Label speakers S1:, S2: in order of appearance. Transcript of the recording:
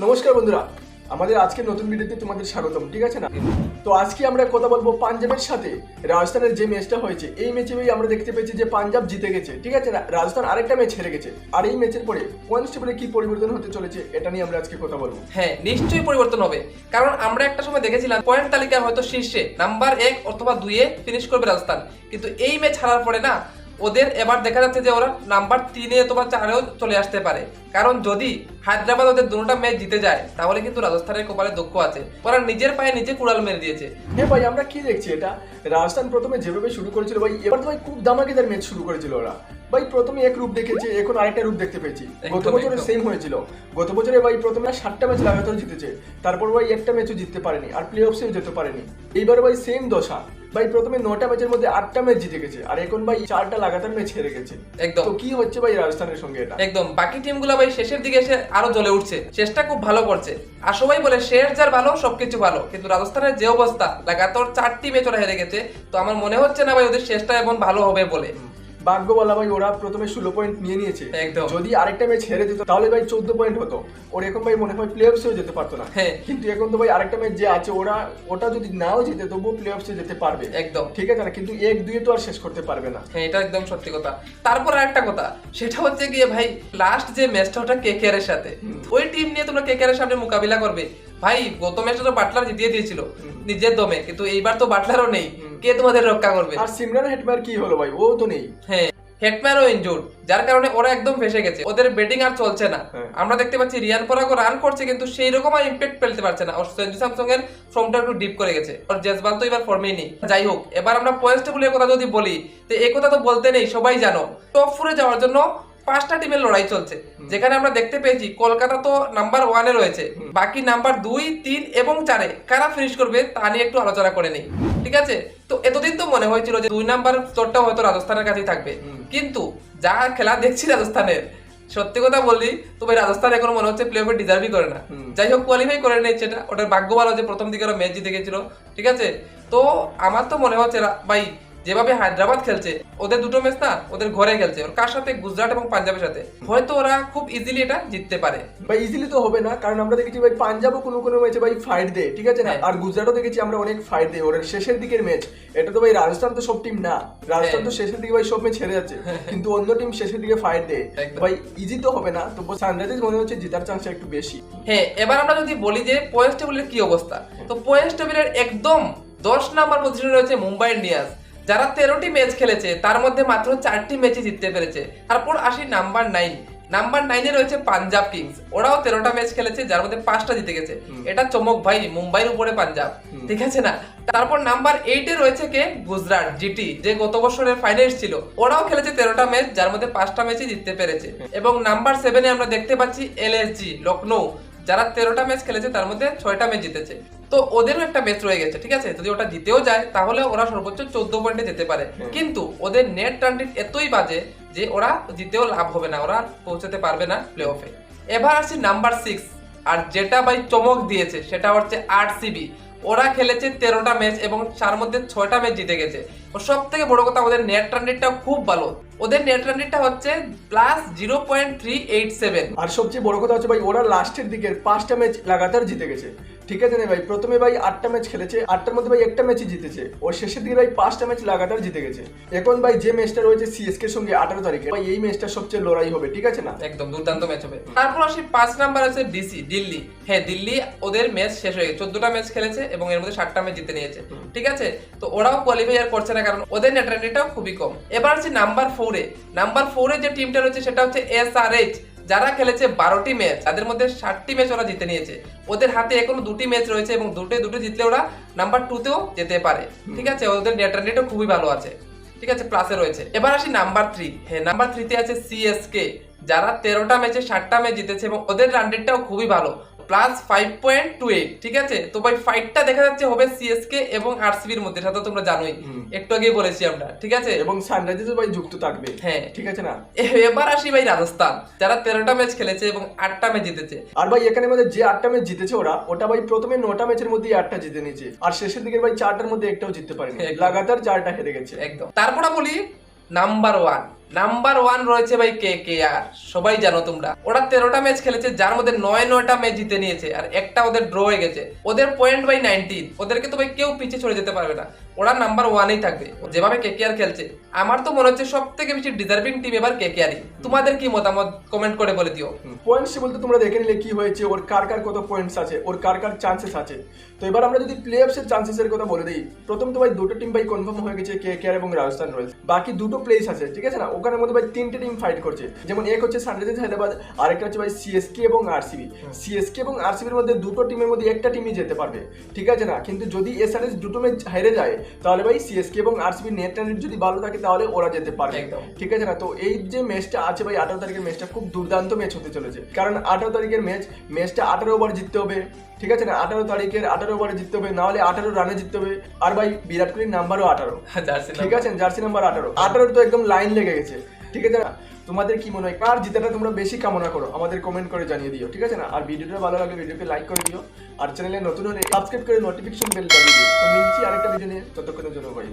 S1: নমস্কার বন্ধুরা, আমাদের আজকের নতুন ভিডিওতে তোমাদের স্বাগতম, ঠিক আছে না? তো আজকে আমরা কথা বলব পাঞ্জাবের সাথে, রাজস্থানের যে ম্যাচটা হয়েছে, এই ম্যাচে ভাই আমরা দেখতে পেয়েছি যে পাঞ্জাব জিতে গেছে, ঠিক আছে না? রাজস্থান আরেকটা ম্যাচ হেরে গেছে, আর এই ম্যাচের পরে পয়েন্টস টেবিলে কি পরিবর্তন হতে চলেছে, এটা নিয়ে আমরা আজকে কথা বলব।
S2: হ্যাঁ নিশ্চয়ই পরিবর্তন হবে, কারণ আমরা একটা সময় দেখেছিলাম, পয়েন্ট তালিকার হয়তো শীর্ষে নাম্বার এক অথবা দুইয়ে ফিনিশ করবে রাজস্থান, কিন্তু এই ম্যাচ হারার পরে না ওদের এবার দেখা যাচ্ছে যে ওরা নাম্বার তিনে অথবা চারেও চলে আসতে পারে। কারণ যদি হায়দ্রাবাদ ওদের দুটোটা ম্যাচ জিতে যায় তাহলে কিন্তু রাজস্থানের কপালে দুঃখ আছে। ওরা নিজের পায়ে নিজে কুড়াল মেরে দিয়েছে।
S1: হ্যাঁ ভাই আমরা কি দেখছি এটা? রাজস্থান প্রথমে যেভাবে শুরু করেছিল ভাই এবার তো ভাই খুব দামাকেদার ম্যাচ শুরু করেছিল ওরা। ভাই প্রথমে এক রূপ দেখেছি এখন আরেকটা রূপ দেখতে পেয়েছি। গত বছরে সেম হয়েছিল। গত বছরে ভাই প্রথমে সাতটা ম্যাচ লাগাতার জিতেছে। তারপর ভাই একটা ম্যাচও জিততে পারেনি আর প্লে অফসেও যেতে পারেনি। এইবার ভাই সেম দশা। ভাই প্রথমে নটা ম্যাচের মধ্যে আটটা ম্যাচ জিতে গেছে আর এখন ভাই চারটা লাগাতার ম্যাচ হেরে গেছে।
S2: একদম।
S1: তো কি হচ্ছে ভাই রাজস্থানের সঙ্গে এটা?
S2: একদম। বাকি টিমগুলো ভাই শেষের দিকে এসে আরও জ্বলে উঠছে। শেষটা খুব ভালো করছে। আর সবাই বলে শেষ যার ভালো সবকিছু ভালো। কিন্তু রাজস্থানের যে অবস্থা লাগাতার চারটি ম্যাচ ওরা হেরে গেছে। তো আমার মনে হচ্ছে না ভাই ওদের শেষটা এখন ভালো হবে বলে।
S1: ভাগ্য বলা ভাই ওরা প্রথমে ষোলো পয়েন্ট নিয়ে নিয়েছে।
S2: একদম।
S1: যদি আরেকটা ম্যাচ হেরে যেত তাহলে ভাই চোদ্দ পয়েন্ট হতো। ওর এখন ভাই মনে হয় প্লে অফসেও যেতে পারতো না।
S2: হ্যাঁ।
S1: কিন্তু এখন তো ভাই আরেকটা ম্যাচ যে আছে ওরা ওটা যদি নাও জিতে তবুও প্লে অফসে যেতে পারবে।
S2: একদম।
S1: ঠিক আছে না? কিন্তু এক দুয়ে তো আর শেষ করতে পারবে না।
S2: হ্যাঁ এটা একদম সত্যি কথা। তারপর আরেকটা কথা সেটা হচ্ছে গিয়ে ভাই লাস্ট যে ম্যাচটা ওটা কেকেআর এর সাথে। ওই টিম নিয়ে তোমরা কেকেআর এর সামনে মোকাবিলা করবে। ভাই গত ম্যাচটা তো বাটলার জিতিয়ে দিয়েছিল। নিজের দমে কিন্তু এইবার তো বাটলারও নেই। কে তোমাদের রক্ষা করবে?
S1: আর সিমরান হেটমার কি হলো ভাই? ও তো নেই।
S2: হ্যাঁ হেটম্যানও ইনজুর্ড যার কারণে ওরা একদম ফেসে গেছে। ওদের ব্যাটিং আর চলছে না।
S1: হ্যাঁ।
S2: আমরা দেখতে পাচ্ছি রিয়ান পরাগও রান করছে কিন্তু সেই রকম আর ইম্প্যাক্ট ফেলতে পারছে না। ওর সঞ্জু স্যামসং এর ফর্মটা একটু ডিপ করে গেছে। ওর জেসবাল তো এবার ফর্মেই নেই। যাই হোক এবার আমরা পয়েন্টস টেবিলের কথা যদি বলি তো এই কথা তো বলতে নেই সবাই জানো। টপ ফোরে যাওয়ার জন্য পাঁচটা টিমের লড়াই চলছে। যেখানে আমরা দেখতে পেয়েছি কলকাতা তো নাম্বার ওয়ানে রয়েছে বাকি নাম্বার দুই তিন এবং চারে কারা ফিনিশ করবে তা নিয়ে একটু আলোচনা করে নেই। ঠিক আছে? তো এতদিন তো মনে হয়েছিল যে দুই নাম্বার স্তরটাও হয়তো রাজস্থানের কাছেই থাকবে। কিন্তু যা খেলা দেখছি রাজস্থানের সত্যি কথা বললি তো ভাই রাজস্থান এখন মনে হচ্ছে প্লে অফে ডিজার্ভই করে না। যাই হোক কোয়ালিফাই করে নিচ্ছে এটা ওটার ভাগ্য ভালো যে প্রথম দিকে ওরা ম্যাচ জিতে গেছিল। ঠিক আছে? তো আমার তো মনে হচ্ছে ভাই যেভাবে হায়দ্রাবাদ খেলছে ওদের দুটো ম্যাচ না ওদের ঘরে খেলছে। ওর কার সাথে? গুজরাট এবং পাঞ্জাবের সাথে। হয়তো ওরা খুব ইজিলি এটা জিততে পারে।
S1: ভাই ইজিলি তো হবে না কারণ আমরা দেখেছি ভাই পাঞ্জাবও কোনো কোনো ম্যাচে ভাই ফাইট দেয় ঠিক আছে না?
S2: হ্যাঁ।
S1: আর গুজরাটও দেখেছি আমরা অনেক ফাইট দেয় ওর শেষের দিকের ম্যাচ এটা তো ভাই রাজস্থান তো সব টিম না। রাজস্থান তো
S2: হ্যাঁ।
S1: শেষের দিকে ভাই সব ম্যাচ হেরে যাচ্ছে। কিন্তু অন্য টিম শেষের দিকে ফাইট দেয়। ভাই ইজি তো হবে না তো সানরাইজার্স মনে হচ্ছে জেতার চান্স একটু বেশি।
S2: হ্যাঁ এবার আমরা যদি বলি যে পয়েন্টস টেবিলের কি অবস্থা? তো পয়েন্টস টেবিলের একদম দশ নাম্বার পজিশনে রয়েছে মুম্বাই ইন্ডিয়ান্স। যারা তেরোটি ম্যাচ খেলেছে তার মধ্যে মাত্র চারটি ম্যাচই জিততে পেরেছে। তারপর আসি নাম্বার নাইন নাম্বার নাইনে রয়েছে পাঞ্জাব কিংস ওরাও তেরোটা ম্যাচ খেলেছে যার মধ্যে পাঁচটা জিতে গেছে। এটা চমক ভাই মুম্বাইয়ের উপরে পাঞ্জাব। ঠিক আছে না? তারপর নাম্বার এইটে রয়েছে কে? গুজরাট জিটি যে গত বছরের ফাইনালিস্ট ছিল ওরাও খেলেছে তেরোটা ম্যাচ যার মধ্যে পাঁচটা ম্যাচই জিততে পেরেছে। এবং নাম্বার সেভেনে আমরা দেখতে পাচ্ছি এলএসজি লখনৌ যারা তেরোটা ম্যাচ খেলেছে তার মধ্যে ছয়টা ম্যাচ জিতেছে। তো ওদেরও একটা ম্যাচ রয়ে গেছে ঠিক আছে? যদি ওটা জিতেও যায় তাহলে ওরা সর্বোচ্চ চোদ্দ পয়েন্টে যেতে পারে। কিন্তু ওদের নেট রান এতই বাজে যে ওরা জিতেও লাভ হবে না ওরা পৌঁছাতে পারবে না প্লে অফে এবার আসছি নাম্বার সিক্স আর যেটা ভাই চমক দিয়েছে সেটা হচ্ছে আরসিবি ওরা খেলেছে তেরোটা ম্যাচ এবং তার মধ্যে ছয়টা ম্যাচ জিতে গেছে। ও সব থেকে বড় কথা ওদের নেট রান খুব ভালো। ওদের নেট রান রেটটা হচ্ছে plus zero point three eight seven
S1: আর সবচেয়ে বড় কথা হচ্ছে ভাই ওরা লাস্টের দিকের পাঁচটা ম্যাচ লাগাতার জিতে গেছে। ঠিক আছে না ভাই? প্রথমে ভাই আটটা ম্যাচ খেলেছে আটটার মধ্যে ভাই একটা ম্যাচই জিতেছে। ওর শেষের দিকে ভাই পাঁচটা ম্যাচ লাগাতার জিতে গেছে। এখন ভাই যে ম্যাচটা রয়েছে সিএসকে সঙ্গে আঠারো তারিখে ভাই এই ম্যাচটা সবচেয়ে লড়াই হবে ঠিক আছে না?
S2: একদম দুর্দান্ত ম্যাচ হবে। তারপর আসি পাঁচ নাম্বার আছে ডিসি দিল্লি। হ্যাঁ দিল্লি ওদের ম্যাচ শেষ হয়ে গেছে। চোদ্দটা ম্যাচ খেলেছে এবং এর মধ্যে সাতটা ম্যাচ জিতে নিয়েছে। ঠিক আছে? তো ওরাও কোয়ালিফাই আর করছে না কারণ ওদের নেট রানটাও খুবই কম। এবার আছে নাম্বার ফোরে নাম্বার ফোরে যে টিমটা রয়েছে সেটা হচ্ছে এস আর এইচ। যারা খেলেছে বারোটি ম্যাচ তাদের মধ্যে ষাটটি ম্যাচ ওরা জিতে নিয়েছে। ওদের হাতে এখনও দুটি ম্যাচ রয়েছে এবং দুটো দুটো জিতলে ওরা নাম্বার টুতেও যেতে পারে। ঠিক আছে? ওদের নেট রানটাও খুবই ভালো আছে। ঠিক আছে? প্লাসে রয়েছে। এবার আসি নাম্বার থ্রি হ্যাঁ নাম্বার থ্রিতে আছে সিএসকে যারা তেরোটা ম্যাচে ষাটটা ম্যাচ জিতেছে এবং ওদের রান রেটটাও খুবই ভালো। Plus five point two eight ঠিক আছে? তো ভাই ফাইটটা দেখা যাচ্ছে হবে সিএসকে এবং আরসিবির মধ্যে সেটা তো তোমরা জানোই। একটু আগেই বলেছি আমরা ঠিক আছে?
S1: এবং সানরাইজার্স ভাই যুক্ত থাকবে।
S2: হ্যাঁ।
S1: ঠিক আছে না?
S2: এবার আসি ভাই রাজস্থান যারা তেরোটা ম্যাচ খেলেছে এবং আটটা ম্যাচ জিতেছে।
S1: আর ভাই এখানে মধ্যে যে আটটা ম্যাচ জিতেছে ওরা ওটা ভাই প্রথমে নটা ম্যাচের মধ্যে আটটা জিতে নিয়েছে। আর শেষের দিকে ভাই চারটার মধ্যে একটাও জিততে পারেনি। লাগাতার চারটা হেরে গেছে।
S2: একদম। তারপরে বলি নাম্বার ওয়ান নাম্বার ওয়ান রয়েছে ভাই কে কে আর, সবাই জানো তোমরা। ওরা তেরোটা ম্যাচ খেলেছে, যার মধ্যে নয় নয়টা ম্যাচ জিতে নিয়েছে, আর একটা ওদের ড্র হয়ে গেছে। ওদের পয়েন্ট বাই নাইনটিন ওদেরকে তো ভাই কেউ পিছিয়ে চলে যেতে পারবে না। ওরা নাম্বার ওয়ানেই থাকবে। যেভাবে কে কে আর খেলছে, আমার তো মনে হচ্ছে সব থেকে বেশি ডিজার্ভিং টিম এবার কে কে আরই। তোমাদের কি মতামত? কমেন্ট করে বলে দিও।
S1: পয়েন্টস বলতে তোমরা দেখে নিলে কি হয়েছে, ওর কার কার কত পয়েন্টস আছে, ওর কার কার চান্সেস আছে। তো এবার আমরা যদি প্লে অফসের চান্সেসের কথা বলে দিই, প্রথম তো ভাই দুটো টিম ভাই কনফার্ম হয়ে গেছে কে কে আর এবং রাজস্থান রয়্যালস। বাকি দুটো প্লেস আছে, ঠিক আছে না? ওখানের মধ্যে ভাই তিনটে টিম ফাইট করছে। যেমন এক হচ্ছে সানরাইজার্স হায়দ্রাবাদ আরেকটা হচ্ছে ভাই সিএসকে এবং আরসিবি সিএসকে এবং আরসিবির মধ্যে দুটো টিমের মধ্যে একটা টিমই যেতে পারবে। ঠিক আছে না? কিন্তু যদি এসআরএস দুটো ম্যাচ হেরে যায় তাহলে ভাই সিএসকে এবং আরসিবি নেট রান যদি ভালো থাকে তাহলে ওরা যেতে পারবে। ঠিক আছে না? তো এই যে ম্যাচটা আছে ভাই আঠারো তারিখের ম্যাচটা খুব দুর্দান্ত ম্যাচ হতে চলেছে। কারণ আঠারো তারিখের ম্যাচ ম্যাচটা আঠারো ওভার জিততে হবে। ঠিক আছে না? আঠারো তারিখের আঠারো ওভারে জিততে হবে নাহলে আঠারো রানে জিততে হবে। আর ভাই বিরাট কোহলির নাম্বারও আঠারো। ঠিক আছে? জার্সি নাম্বার আঠারো। আঠারো তো একদম লাইন লেগে গেছে। ঠিক আছে না? তোমাদের কি মনে হয়? কার জিতাটা তোমরা বেশি কামনা করো? আমাদের কমেন্ট করে জানিয়ে দিও, ঠিক আছে না? আর ভিডিওটা ভালো লাগলে ভিডিওকে লাইক করে দিও। আর চ্যানেলে নতুন হলে সাবস্ক্রাইব করে নোটিফিকেশন বেল বাজিয়ে দিও। তো মিলছি আরেকটা ভিডিও নিয়ে। ততক্ষণের জন্য বাই